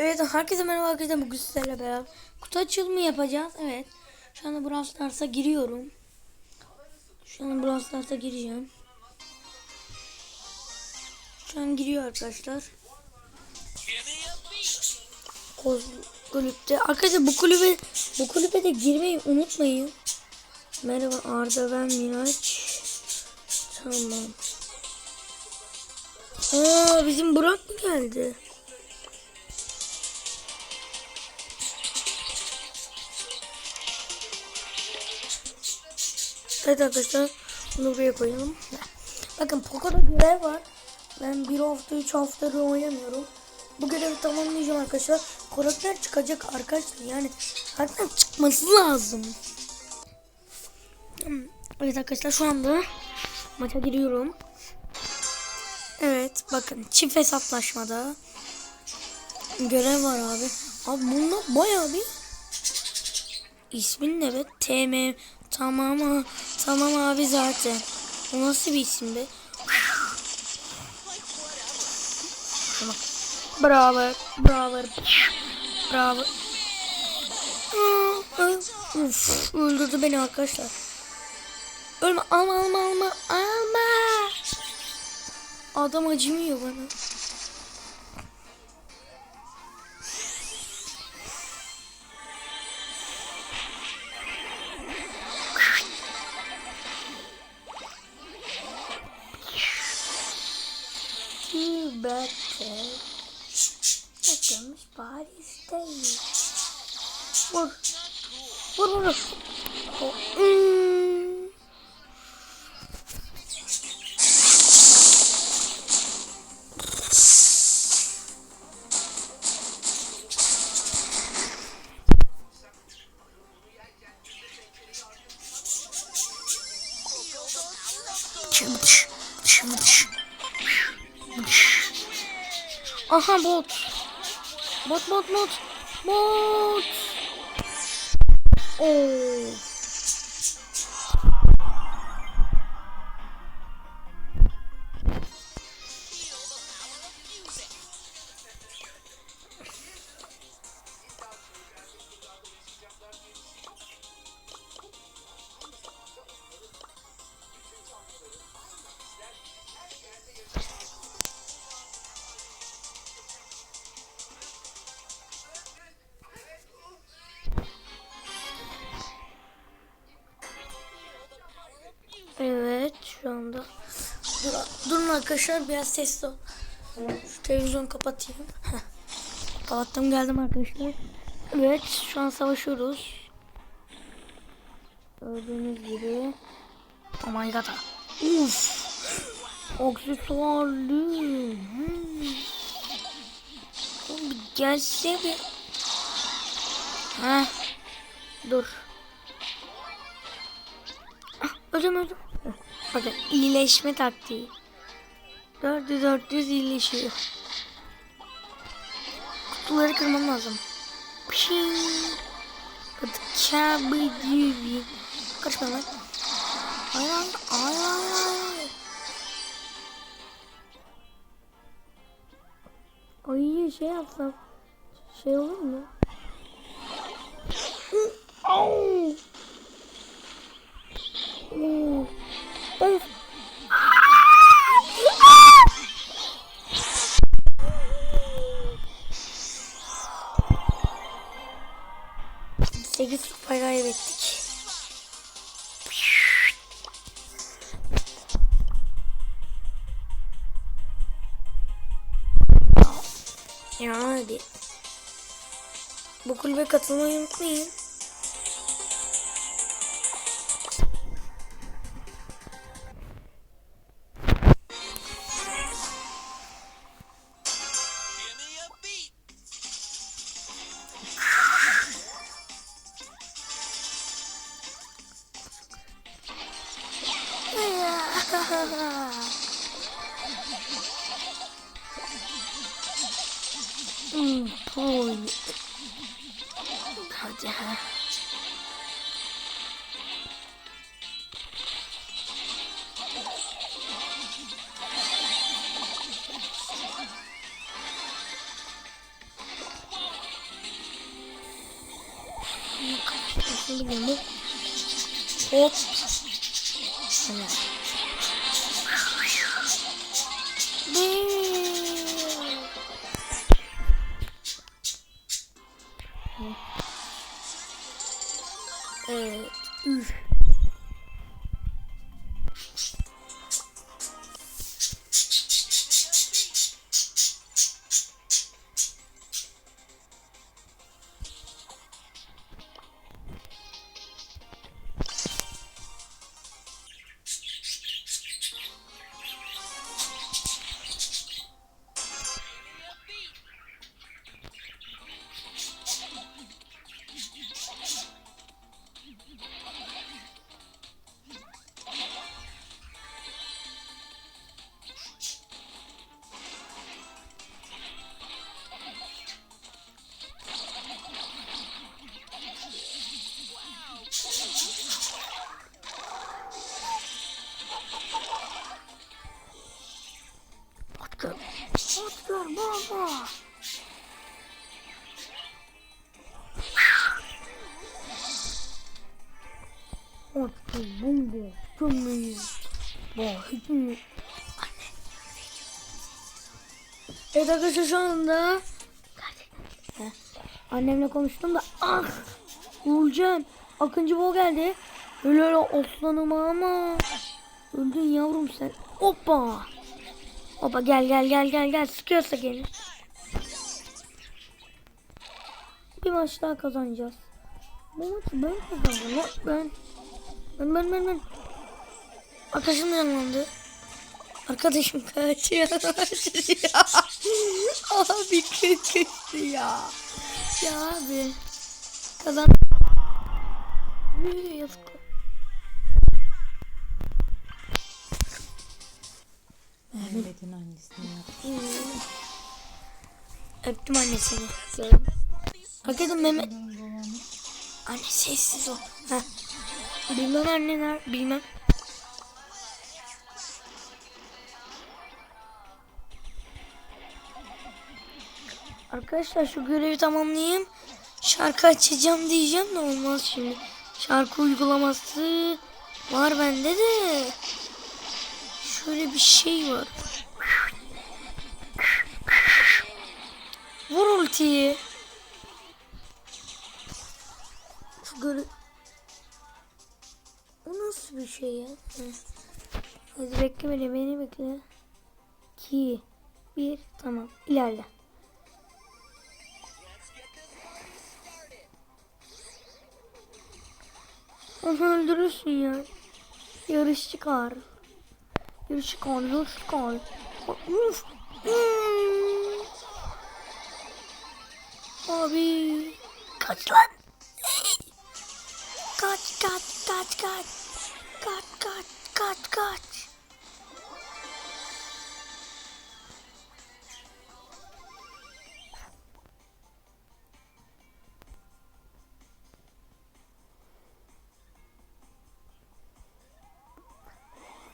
Evet herkese merhaba arkadaşlar bugün sizlerle beraber kutu açılımı yapacağız. Evet. Şu anda Brawl Stars'a giriyorum. Şu an Brawl Stars'a gireceğim. Şu an giriyor arkadaşlar. Koz kulüpte. Arkadaşlar bu kulübe bu kulübe de girmeyi unutmayın. Merhaba Arda ben Miraç. Tamam. Aa bizim Burak mı geldi? Evet arkadaşlar bunu buraya koyalım. Bakın Poco'da görev var. Ben bir hafta üç haftadır oynamıyorum. Bu görevi tamamlayacağım arkadaşlar. Karakter çıkacak arkadaşlar. Yani zaten çıkması lazım. Evet arkadaşlar şu anda maça giriyorum. Evet bakın çift hesaplaşmada görev var abi. Abi bunda bayağı bir İsmin ne be? TM. Tamam tamam abi zaten. O nasıl bir isim be? Tamam. Bravo. Bravo. Bravo. Uf, öldürdü beni arkadaşlar. Ölme alma alma alma alma. Adam acımıyor bana. Vur. Vur vur Hmm. Çımç, çımç. Aha bot. Bot bot bot. Bot. Oo. Durun arkadaşlar biraz sesli ol. Şu televizyonu kapatayım. Kapattım geldim arkadaşlar. Evet şu an savaşıyoruz. Gördüğünüz gibi. Oh my god. Uf. Aksesuarlı. Hmm. Gelse bir. Heh. Dur. Ah, öldüm. Heh, Bakın iyileşme taktiği. 400 400 iyileşiyor. Kutuları kırmam lazım. Pşing. Katıkabıcı. Kaçma lan. Ay ay ay ay ay. Şey yapsam. Şey olur mu? Au. 8 kupa kaybettik. Ya abi. Bu kulübe katılmayı unutmayın. Ana. Point. Hadi. Hop. Oscar bomba. Bak hepimiz. Anne. Evet arkadaşlar şu anda. Annemle konuştum da ah Uğurcan Akıncı Bo geldi. Öyle öyle aslanım ama. Öldün yavrum sen. Hoppa. Hoppa gel gel gel gel gel sıkıyorsa gelin. Bir maç daha kazanacağız. Bu maçı ben kazandım. Ben. Ben ben ben ben. Arkadaşım yanlandı. Arkadaşım kaçıyor. Abi kötü ya. Ya abi. Kazan. Yazık. Mehmet'in annesini yaptı. Öptüm annesini. Hakikaten Mehmet. Anne sessiz ol. Bilmem anneler. Bilmem. Arkadaşlar şu görevi tamamlayayım. Şarkı açacağım diyeceğim de olmaz şimdi. Şarkı uygulaması var bende de. Şöyle bir şey var. Vur ultiyi. Şu göre... O nasıl bir şey ya? Hadi bekle beni, beni bekle. 2 1 tamam ilerle. Onu öldürürsün ya. Yarışçı kar. Yarışçı kar, yarışçı kar. Uf. Abi. Kaç lan. Kaç kaç kaç kaç. Kaç kaç kaç.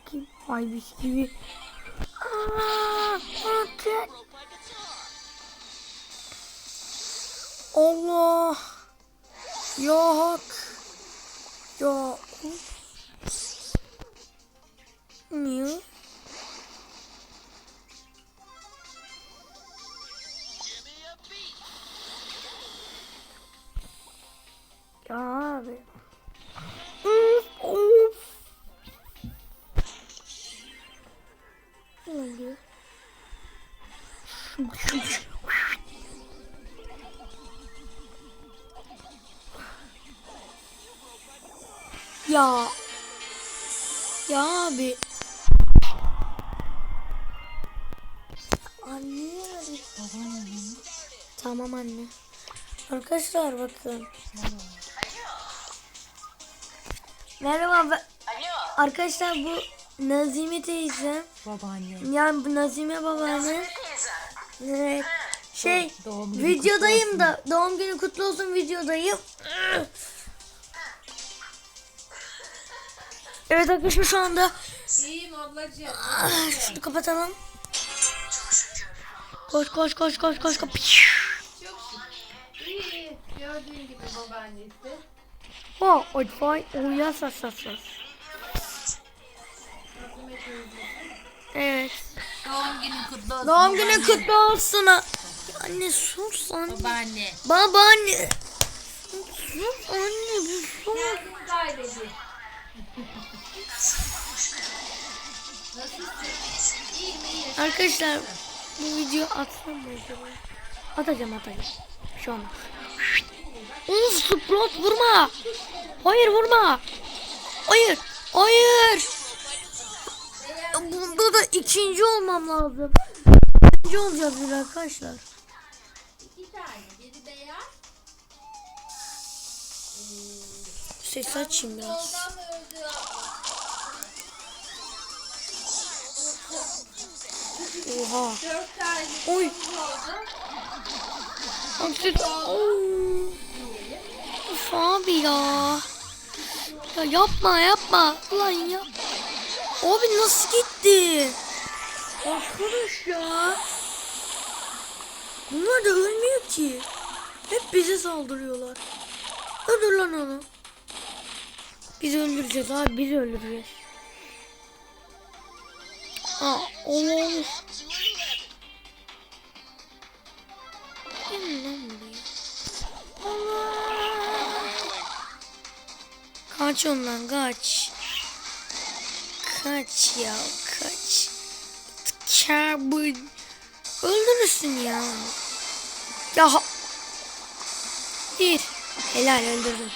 Kim? Ay bisküvi. Aa, atın. Allah. Ya hak. Ya. Şu, şu. Ya. Ya abi. Tamam anne. Arkadaşlar bakın. Merhaba. ben- Arkadaşlar bu Nazime teyze. Babaannem. Yani bu Nazime babaanne. Evet. Şey Doğum günü videodayım da doğum günü kutlu olsun videodayım. Evet arkadaşlar şu anda İyiyim ablacığım. Ah, şunu kapatalım. Koş koş koş koş koş koş. Çok. İyi. Gördüğün gibi babaannesi. Oh, oy fay, oh yas yas yas yas. Evet. Doğum günün kutlu olsun. Doğum günü kutlu olsun. ha. Anne sus anne. Babaanne. Babaanne. Sus anne bir sus. İyi. Arkadaşlar bu video atsam mı acaba? Atacağım atacağım. Bir şey olmaz. Uf Sprout vurma. Hayır vurma. Hayır. Hayır. Bunda da ikinci olmam lazım. İkinci olacağız biz arkadaşlar. İki tane. Biri beyaz. Ses açayım biraz. Oha. Dört tane Oy. Oo. Of abi ya. Ya yapma yapma. Ulan yap. Abi nasıl gitti? Arkadaş ya. Bunlar da ölmüyor ki. Hep bize saldırıyorlar. Öldür lan onu. Biz öldüreceğiz abi biz öldüreceğiz. Aa. Allah. Kaç ondan kaç. Kaç ya kaç. Karbon. Öldürürsün ya. Ya Bir. Helal öldürdüm.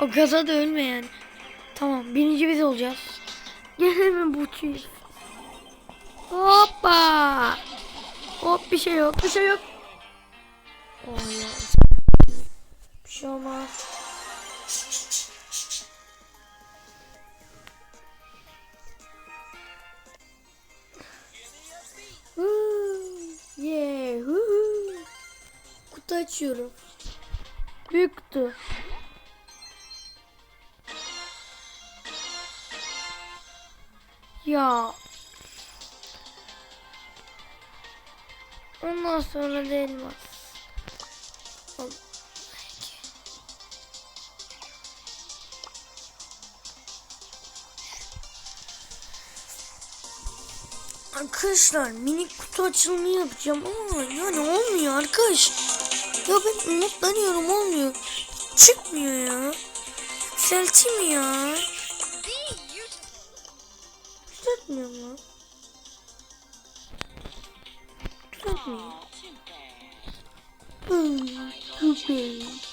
O gaza da ölme yani. Tamam birinci biz olacağız. Gene mi buçuyuz? Hoppa. Hop bir şey yok bir şey yok. Ya. Bir şey olmaz. Yeah. Kutu açıyorum. Büyük kutu. Ya. Ondan sonra da elmas. Arkadaşlar minik kutu açılımı yapacağım ama yani olmuyor arkadaş. Ya ben umutlanıyorum olmuyor. Çıkmıyor ya. Yükselteyim ya. Yükseltmiyor mu? Yükseltmiyor. Hmm,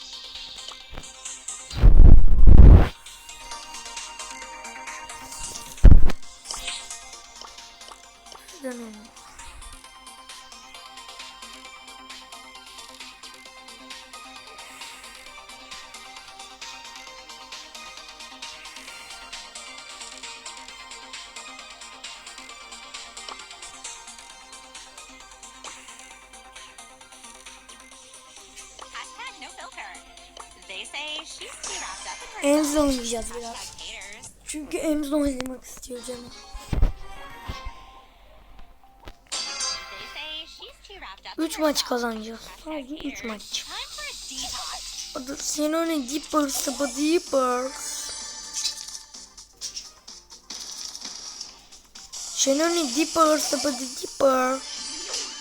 Emzle oynayacağız biraz. Çünkü Emzle oynamak istiyor canım. 3 maç kazanacağız. Sadece 3 haters. maç. Adı seni? Deeper, Saba Deeper. Ne? Deeper, Saba Deeper.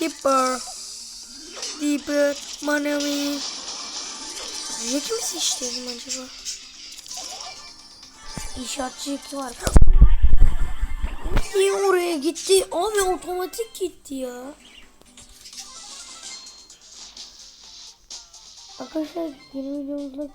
Deeper. Deeper, Manami. Jack mi seçtim acaba? İnşaatçı Jack'i var. Niye oraya gitti? Abi otomatik gitti ya. Arkadaşlar yeni videomuzda